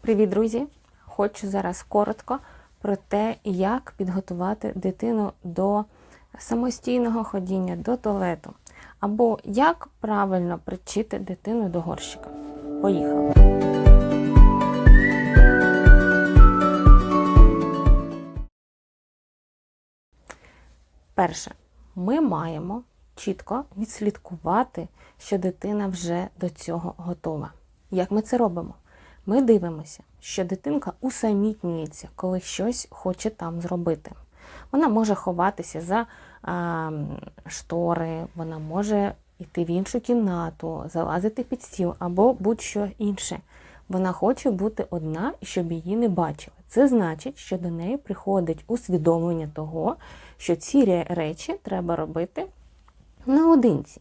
Привіт, друзі! Хочу зараз коротко про те, як підготувати дитину до самостійного ходіння до туалету, або як правильно привчити дитину до горщика. Поїхали! Перше, ми маємо чітко відслідкувати, що дитина вже до цього готова. Як ми це робимо? Ми дивимося, що дитинка усамітнюється, коли щось хоче там зробити. Вона може ховатися за а, штори, вона може йти в іншу кімнату, залазити під стіл або будь-що інше. Вона хоче бути одна і щоб її не бачили. Це значить, що до неї приходить усвідомлення того, що ці речі треба робити наодинці.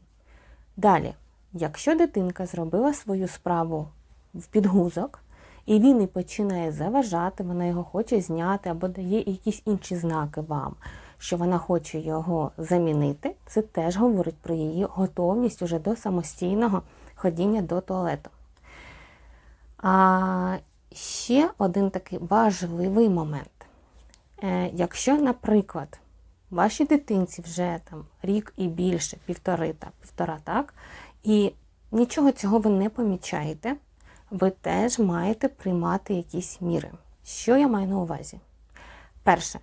Далі, якщо дитинка зробила свою справу в підгузок, і він і починає заважати, вона його хоче зняти або дає якісь інші знаки вам, що вона хоче його замінити, це теж говорить про її готовність уже до самостійного ходіння до туалету. А ще один такий важливий момент. Е, Якщо, наприклад, вашій дитинці вже там рік і більше, півтори та півтора, так, і нічого цього ви не помічаєте, ви теж маєте приймати якісь міри. Що я маю на увазі? Перше,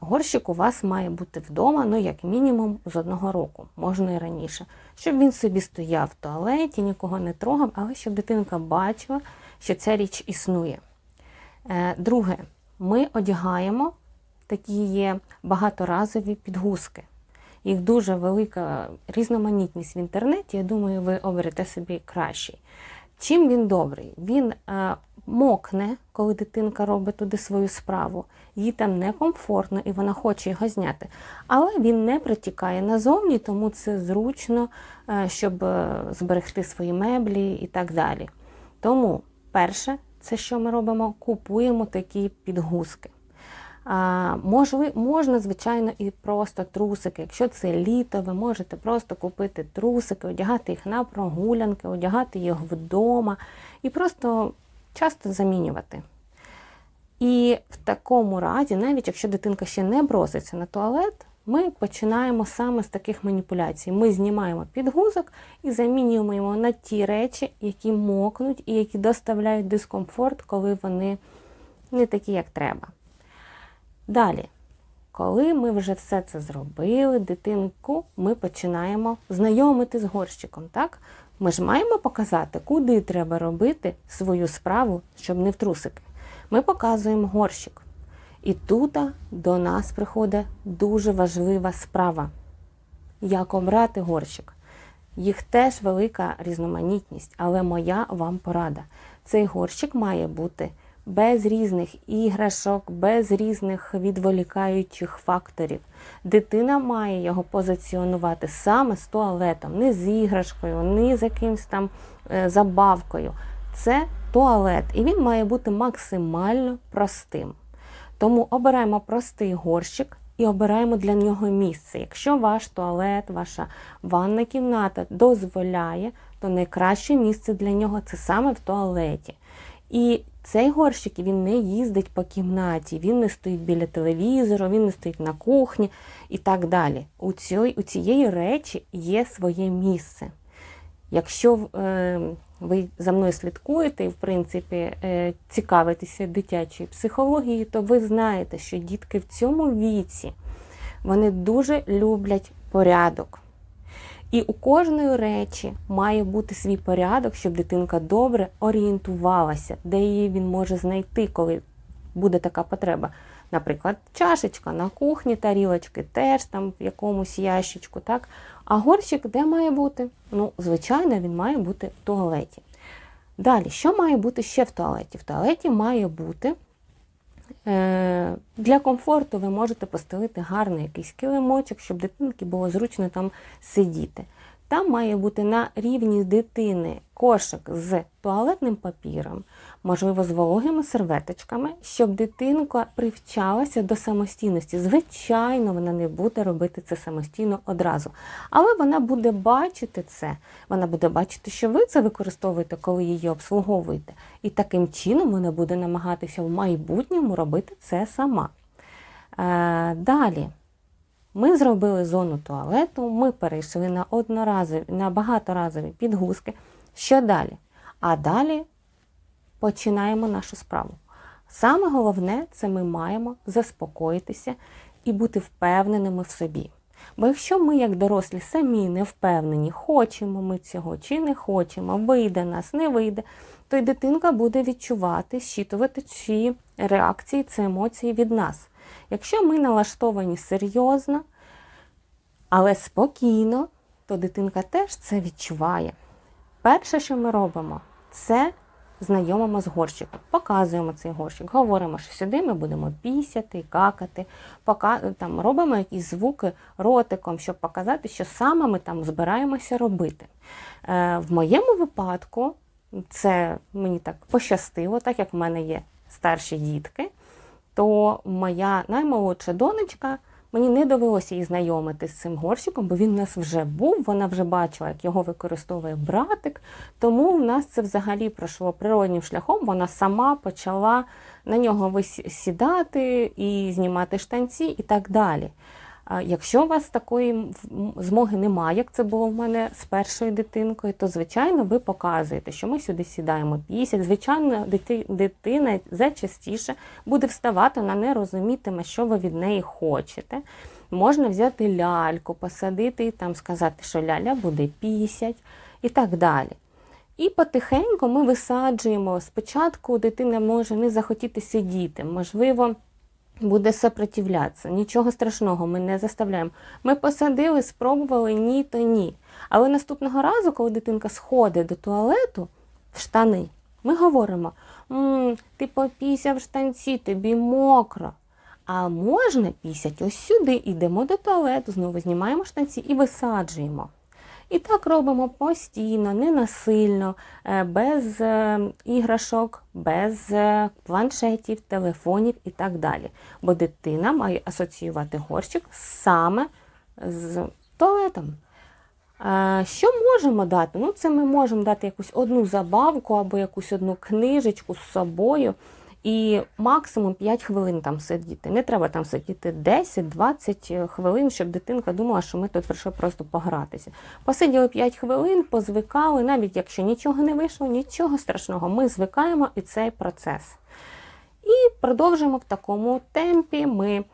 горщик у вас має бути вдома, ну, як мінімум, з одного року, можна і раніше. Щоб він собі стояв в туалеті, нікого не трогав, але щоб дитинка бачила, що ця річ існує. Е, Друге, ми одягаємо такі є багаторазові підгузки. Їх дуже велика різноманітність в інтернеті. Я думаю, ви оберете собі кращий. Чим він добрий? Він е, мокне, коли дитинка робить туди свою справу. Їй там некомфортно і вона хоче його зняти. Але він не протікає назовні, тому це зручно, е, щоб е, зберегти свої меблі і так далі. Тому, перше, це що ми робимо? Купуємо такі підгузки. Можна, звичайно, і просто трусики. Якщо це літо, ви можете просто купити трусики, одягати їх на прогулянки, одягати їх вдома і просто часто замінювати. І в такому разі, навіть якщо дитинка ще не броситься на туалет, ми починаємо саме з таких маніпуляцій. Ми знімаємо підгузок і замінюємо його на ті речі, які мокнуть і які доставляють дискомфорт, коли вони не такі, як треба. Далі, коли ми вже все це зробили, дитинку ми починаємо знайомити з горщиком. Так? Ми ж маємо показати, куди треба робити свою справу, щоб не в трусики. Ми показуємо горщик. І тут до нас приходить дуже важлива справа. Як обрати горщик? Їх теж велика різноманітність, але моя вам порада. Цей горщик має бути без різних іграшок, без різних відволікаючих факторів. Дитина має його позиціонувати саме з туалетом, не з іграшкою, не з якимось там е, забавкою. Це туалет, і він має бути максимально простим. Тому обираємо простий горщик і обираємо для нього місце. Якщо ваш туалет, ваша ванна кімната дозволяє, то найкраще місце для нього це саме в туалеті. І цей горщик він не їздить по кімнаті, він не стоїть біля телевізору, він не стоїть на кухні і так далі. У, цій, у цієї речі є своє місце. Якщо е, ви за мною слідкуєте і, в принципі, е, цікавитеся дитячою психологією, то ви знаєте, що дітки в цьому віці вони дуже люблять порядок. І у кожної речі має бути свій порядок, щоб дитинка добре орієнтувалася, де її він може знайти, коли буде така потреба. Наприклад, чашечка на кухні, тарілочки теж там в якомусь ящичку, так? А горщик де має бути? Ну, звичайно, він має бути в туалеті. Далі, що має бути ще в туалеті? В туалеті має бути для комфорту ви можете постелити гарний якийсь килимочок, щоб дитинки було зручно там сидіти. Там має бути на рівні дитини кошик з туалетним папіром, можливо, з вологими серветочками, щоб дитинка привчалася до самостійності. Звичайно, вона не буде робити це самостійно одразу. Але вона буде бачити це, вона буде бачити, що ви це використовуєте, коли її обслуговуєте. І таким чином вона буде намагатися в майбутньому робити це сама. Е, далі. Ми зробили зону туалету, ми перейшли на одноразові, на багаторазові підгузки. Що далі? А далі починаємо нашу справу. Саме головне це ми маємо заспокоїтися і бути впевненими в собі. Бо якщо ми, як дорослі, самі не впевнені, хочемо ми цього чи не хочемо, вийде нас, не вийде, то й дитинка буде відчувати, щитувати ці реакції, ці емоції від нас. Якщо ми налаштовані серйозно, але спокійно, то дитинка теж це відчуває. Перше, що ми робимо, це знайомимо з горщиком, показуємо цей горщик, говоримо, що сюди ми будемо пісяти, какати, пока, там, робимо якісь звуки ротиком, щоб показати, що саме ми там збираємося робити. Е, в моєму випадку це мені так пощастило, так як в мене є старші дітки, то моя наймолодша донечка. Мені не довелося її знайомити з цим горщиком, бо він у нас вже був, вона вже бачила, як його використовує братик. Тому в нас це взагалі пройшло природнім шляхом. Вона сама почала на нього сідати і знімати штанці і так далі. Якщо у вас такої змоги немає, як це було в мене з першою дитинкою, то, звичайно, ви показуєте, що ми сюди сідаємо пісять. Звичайно, дитина зачастіше буде вставати, вона не розумітиме, що ви від неї хочете. Можна взяти ляльку, посадити і там сказати, що ляля буде пісять і так далі. І потихеньку ми висаджуємо. Спочатку дитина може не захотіти сидіти, можливо буде сопротивлятися. Нічого страшного, ми не заставляємо. Ми посадили, спробували ні, то ні. Але наступного разу, коли дитинка сходить до туалету в штани, ми говоримо: М, ти попісяв в штанці, тобі мокро. А можна пісять ось сюди, йдемо до туалету, знову знімаємо штанці і висаджуємо. І так робимо постійно, ненасильно, е, без е, іграшок, без е, планшетів, телефонів і так далі. Бо дитина має асоціювати горщик саме з туалетом. Що можемо дати? Ну, Це ми можемо дати якусь одну забавку або якусь одну книжечку з собою. І максимум 5 хвилин там сидіти. Не треба там сидіти 10-20 хвилин, щоб дитинка думала, що ми тут прийшли просто погратися. Посиділи 5 хвилин, позвикали, навіть якщо нічого не вийшло, нічого страшного. Ми звикаємо і цей процес. І продовжуємо в такому темпі. Ми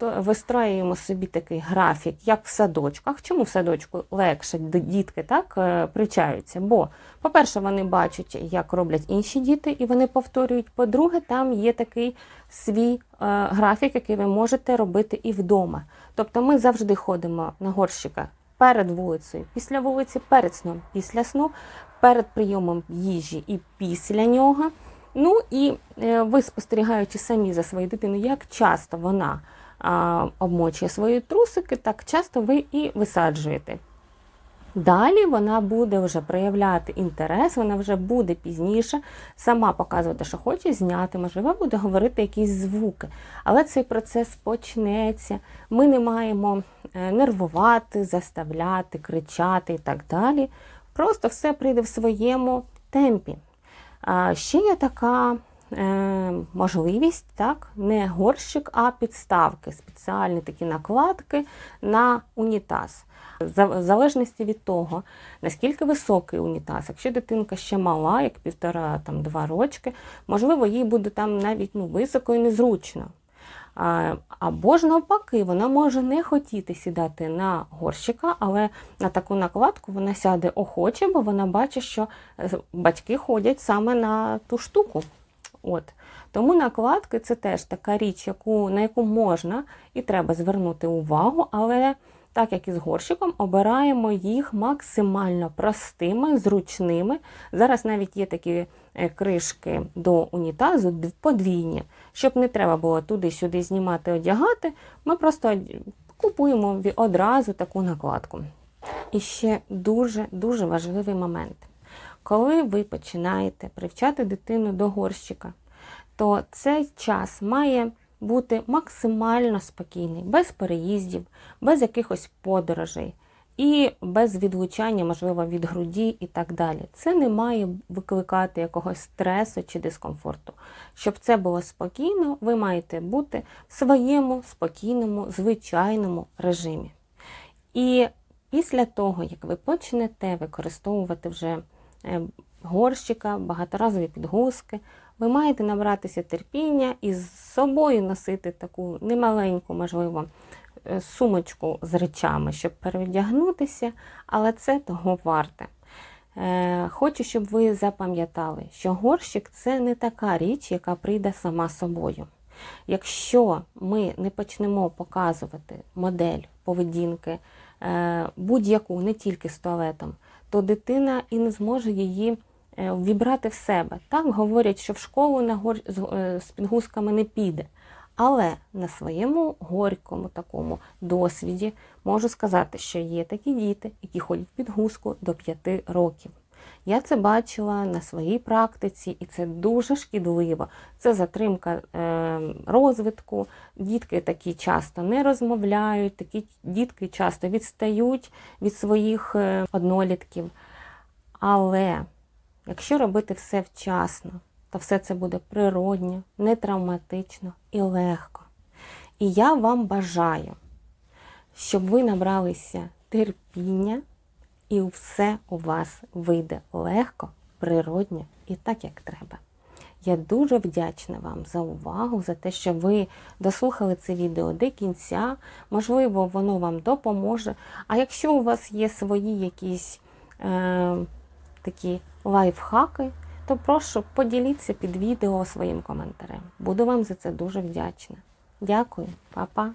вистроюємо собі такий графік, як в садочках. Чому в садочку легше дітки так е, привчаються? Бо, по-перше, вони бачать, як роблять інші діти, і вони повторюють. По-друге, там є такий свій е, графік, який ви можете робити і вдома. Тобто ми завжди ходимо на горщика перед вулицею, після вулиці, перед сном, після сну, перед прийомом їжі і після нього. Ну і е, ви спостерігаючи самі за своєю дитиною, як часто вона обмочує свої трусики, так часто ви і висаджуєте. Далі вона буде вже проявляти інтерес, вона вже буде пізніше сама показувати, що хоче зняти, можливо, буде говорити якісь звуки. Але цей процес почнеться. Ми не маємо е, нервувати, заставляти, кричати і так далі. Просто все прийде в своєму темпі. Ще є така е, можливість, так, не горщик, а підставки, спеціальні такі накладки на унітаз. В залежності від того, наскільки високий унітаз, якщо дитинка ще мала, як півтора-два рочки, можливо, їй буде там навіть ну, високо і незручно. Або ж навпаки, вона може не хотіти сідати на горщика, але на таку накладку вона сяде охоче, бо вона бачить, що е, батьки ходять саме на ту штуку. От. Тому накладки це теж така річ, яку, на яку можна і треба звернути увагу, але так як і з горщиком, обираємо їх максимально простими, зручними. Зараз навіть є такі е, кришки до унітазу подвійні, щоб не треба було туди-сюди знімати, одягати. Ми просто купуємо одразу таку накладку. І ще дуже-дуже важливий момент. Коли ви починаєте привчати дитину до горщика, то цей час має бути максимально спокійний, без переїздів, без якихось подорожей і без відлучання, можливо, від груді і так далі. Це не має викликати якогось стресу чи дискомфорту. Щоб це було спокійно, ви маєте бути в своєму спокійному, звичайному режимі. І після того, як ви почнете використовувати вже е, горщика, багаторазові підгузки, ви маєте набратися терпіння і з собою носити таку немаленьку, можливо, е, сумочку з речами, щоб перевдягнутися, але це того варте. Е, Хочу, щоб ви запам'ятали, що горщик це не така річ, яка прийде сама собою. Якщо ми не почнемо показувати модель поведінки е, будь-яку, не тільки з туалетом, то дитина і не зможе її вібрати в себе. Так говорять, що в школу на гор... з, е, підгузками не піде. Але на своєму горькому такому досвіді можу сказати, що є такі діти, які ходять в підгузку до 5 років. Я це бачила на своїй практиці, і це дуже шкідливо. Це затримка е, розвитку. Дітки такі часто не розмовляють, такі дітки часто відстають від своїх е, однолітків. Але якщо робити все вчасно, то все це буде природньо, не травматично і легко. І я вам бажаю, щоб ви набралися терпіння, і все у вас вийде легко, природньо і так, як треба. Я дуже вдячна вам за увагу, за те, що ви дослухали це відео до кінця. Можливо, воно вам допоможе. А якщо у вас є свої якісь е, такі лайфхаки, то прошу поділіться під відео своїм коментарем. Буду вам за це дуже вдячна. Дякую, па-па!